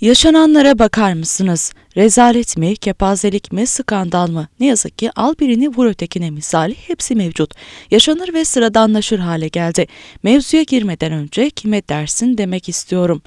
Yaşananlara bakar mısınız? Rezalet mi, kepazelik mi, skandal mı? Ne yazık ki al birini vur ötekine misali hepsi mevcut. Yaşanır ve sıradanlaşır hale geldi. Mevzuya girmeden önce kime dersin demek istiyorum.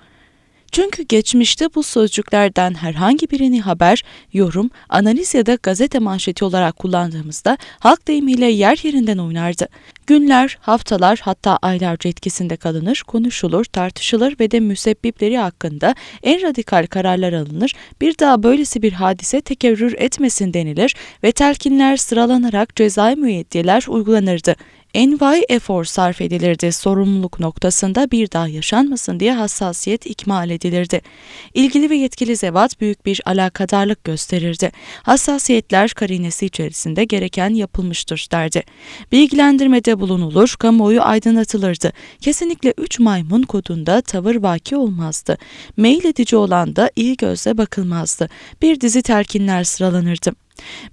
Çünkü geçmişte bu sözcüklerden herhangi birini haber, yorum, analiz ya da gazete manşeti olarak kullandığımızda halk deyimiyle yer yerinden oynardı. Günler, haftalar hatta aylarca etkisinde kalınır, konuşulur, tartışılır ve de müsebbipleri hakkında en radikal kararlar alınır, bir daha böylesi bir hadise tekerrür etmesin denilir ve telkinler sıralanarak cezai müeyyideler uygulanırdı envai efor sarf edilirdi. Sorumluluk noktasında bir daha yaşanmasın diye hassasiyet ikmal edilirdi. İlgili ve yetkili zevat büyük bir alakadarlık gösterirdi. Hassasiyetler karinesi içerisinde gereken yapılmıştır derdi. Bilgilendirmede bulunulur, kamuoyu aydınlatılırdı. Kesinlikle üç maymun kodunda tavır vaki olmazdı. Mail edici olan da iyi gözle bakılmazdı. Bir dizi telkinler sıralanırdı.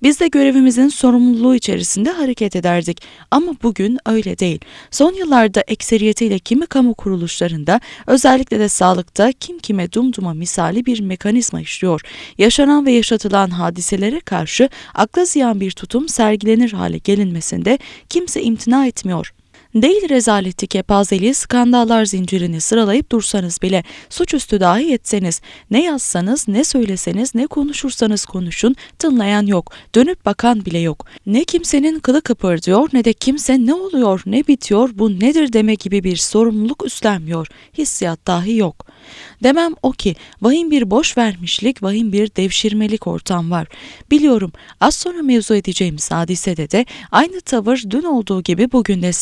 Biz de görevimizin sorumluluğu içerisinde hareket ederdik. Ama bugün öyle değil. Son yıllarda ekseriyetiyle kimi kamu kuruluşlarında özellikle de sağlıkta kim kime dumduma misali bir mekanizma işliyor. Yaşanan ve yaşatılan hadiselere karşı akla ziyan bir tutum sergilenir hale gelinmesinde kimse imtina etmiyor. Değil rezaleti kepazeliği skandallar zincirini sıralayıp dursanız bile suçüstü dahi etseniz ne yazsanız ne söyleseniz ne konuşursanız konuşun tınlayan yok dönüp bakan bile yok. Ne kimsenin kılı kıpırdıyor ne de kimse ne oluyor ne bitiyor bu nedir deme gibi bir sorumluluk üstlenmiyor hissiyat dahi yok. Demem o ki vahim bir boş vermişlik, vahim bir devşirmelik ortam var. Biliyorum az sonra mevzu edeceğimiz hadisede de aynı tavır dün olduğu gibi bugün de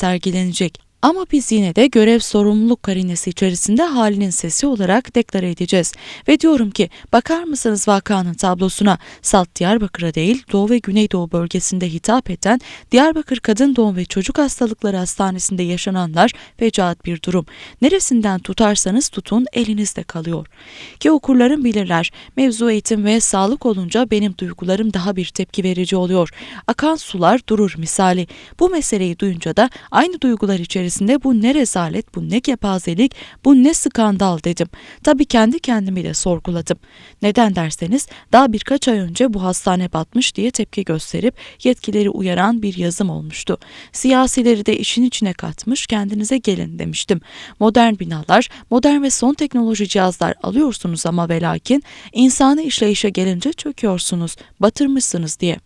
sergilenecek. Ama biz yine de görev sorumluluk karinesi içerisinde halinin sesi olarak deklare edeceğiz. Ve diyorum ki bakar mısınız vakanın tablosuna Salt Diyarbakır'a değil Doğu ve Güneydoğu bölgesinde hitap eden Diyarbakır Kadın Doğum ve Çocuk Hastalıkları Hastanesi'nde yaşananlar fecaat bir durum. Neresinden tutarsanız tutun elinizde kalıyor. Ki okurlarım bilirler mevzu eğitim ve sağlık olunca benim duygularım daha bir tepki verici oluyor. Akan sular durur misali. Bu meseleyi duyunca da aynı duygular içerisinde içerisinde bu ne rezalet, bu ne kepazelik, bu ne skandal dedim. Tabii kendi kendimi de sorguladım. Neden derseniz daha birkaç ay önce bu hastane batmış diye tepki gösterip yetkileri uyaran bir yazım olmuştu. Siyasileri de işin içine katmış kendinize gelin demiştim. Modern binalar, modern ve son teknoloji cihazlar alıyorsunuz ama ve lakin insanı işleyişe gelince çöküyorsunuz, batırmışsınız diye.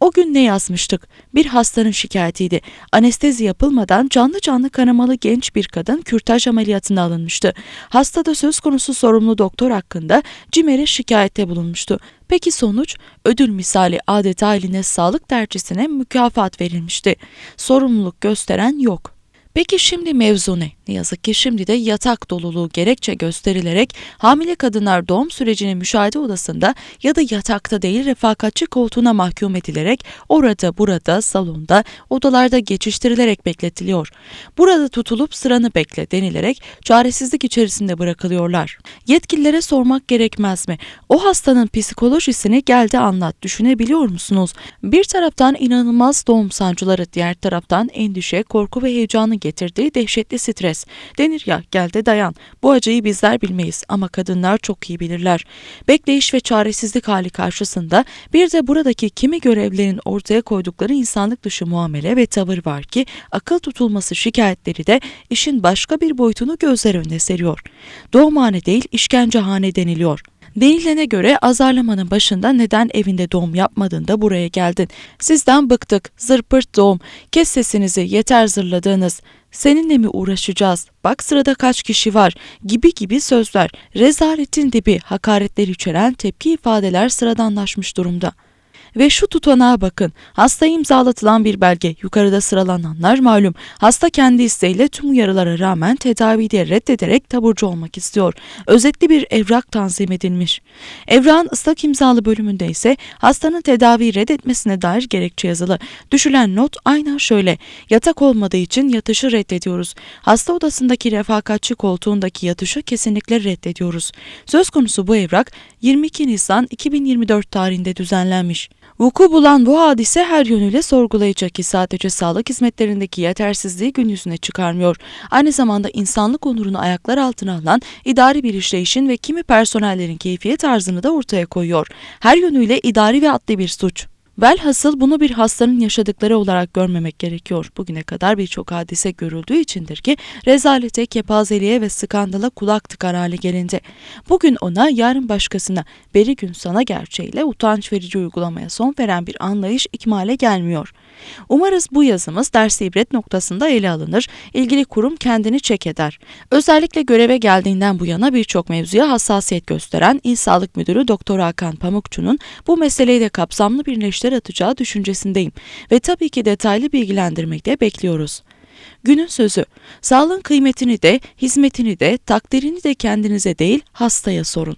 O gün ne yazmıştık? Bir hastanın şikayetiydi. Anestezi yapılmadan canlı canlı kanamalı genç bir kadın kürtaj ameliyatına alınmıştı. Hasta da söz konusu sorumlu doktor hakkında CİMER'e şikayette bulunmuştu. Peki sonuç? Ödül misali adeta eline sağlık dercisine mükafat verilmişti. Sorumluluk gösteren yok. Peki şimdi mevzu ne? Ne yazık ki şimdi de yatak doluluğu gerekçe gösterilerek hamile kadınlar doğum sürecini müşahede odasında ya da yatakta değil refakatçi koltuğuna mahkum edilerek orada burada salonda odalarda geçiştirilerek bekletiliyor. Burada tutulup sıranı bekle denilerek çaresizlik içerisinde bırakılıyorlar. Yetkililere sormak gerekmez mi? O hastanın psikolojisini geldi anlat düşünebiliyor musunuz? Bir taraftan inanılmaz doğum sancıları diğer taraftan endişe, korku ve heyecanı getirdiği dehşetli stres. Denir ya gel de dayan. Bu acıyı bizler bilmeyiz ama kadınlar çok iyi bilirler. Bekleyiş ve çaresizlik hali karşısında bir de buradaki kimi görevlerin ortaya koydukları insanlık dışı muamele ve tavır var ki akıl tutulması şikayetleri de işin başka bir boyutunu gözler önüne seriyor. Doğumhane değil işkencehane deniliyor. Denilene göre azarlamanın başında neden evinde doğum yapmadığında buraya geldin. Sizden bıktık, zırpırt doğum, kes sesinizi yeter zırladığınız. Seninle mi uğraşacağız? Bak sırada kaç kişi var gibi gibi sözler, rezaletin dibi, hakaretler içeren tepki ifadeler sıradanlaşmış durumda. Ve şu tutanağa bakın. Hasta imzalatılan bir belge. Yukarıda sıralananlar malum. Hasta kendi isteğiyle tüm uyarılara rağmen tedaviyi de reddederek taburcu olmak istiyor. Özetli bir evrak tanzim edilmiş. Evrağın ıslak imzalı bölümünde ise hastanın tedaviyi reddetmesine dair gerekçe yazılı. Düşülen not aynen şöyle. Yatak olmadığı için yatışı reddediyoruz. Hasta odasındaki refakatçi koltuğundaki yatışı kesinlikle reddediyoruz. Söz konusu bu evrak 22 Nisan 2024 tarihinde düzenlenmiş. Vuku bulan bu hadise her yönüyle sorgulayacak ki sadece sağlık hizmetlerindeki yetersizliği gün yüzüne çıkarmıyor. Aynı zamanda insanlık onurunu ayaklar altına alan idari bir işleyişin ve kimi personellerin keyfiyet tarzını da ortaya koyuyor. Her yönüyle idari ve adli bir suç. Velhasıl bunu bir hastanın yaşadıkları olarak görmemek gerekiyor. Bugüne kadar birçok hadise görüldüğü içindir ki rezalete, kepazeliğe ve skandala kulak tıkar hale gelindi. Bugün ona, yarın başkasına, beri gün sana gerçeğiyle utanç verici uygulamaya son veren bir anlayış ikmale gelmiyor. Umarız bu yazımız ders ibret noktasında ele alınır, ilgili kurum kendini çek eder. Özellikle göreve geldiğinden bu yana birçok mevzuya hassasiyet gösteren İl Sağlık Müdürü Doktor Hakan Pamukçu'nun bu meseleyi de kapsamlı bir neşter atacağı düşüncesindeyim ve tabii ki detaylı bilgilendirmek de bekliyoruz. Günün sözü, sağlığın kıymetini de, hizmetini de, takdirini de kendinize değil hastaya sorun.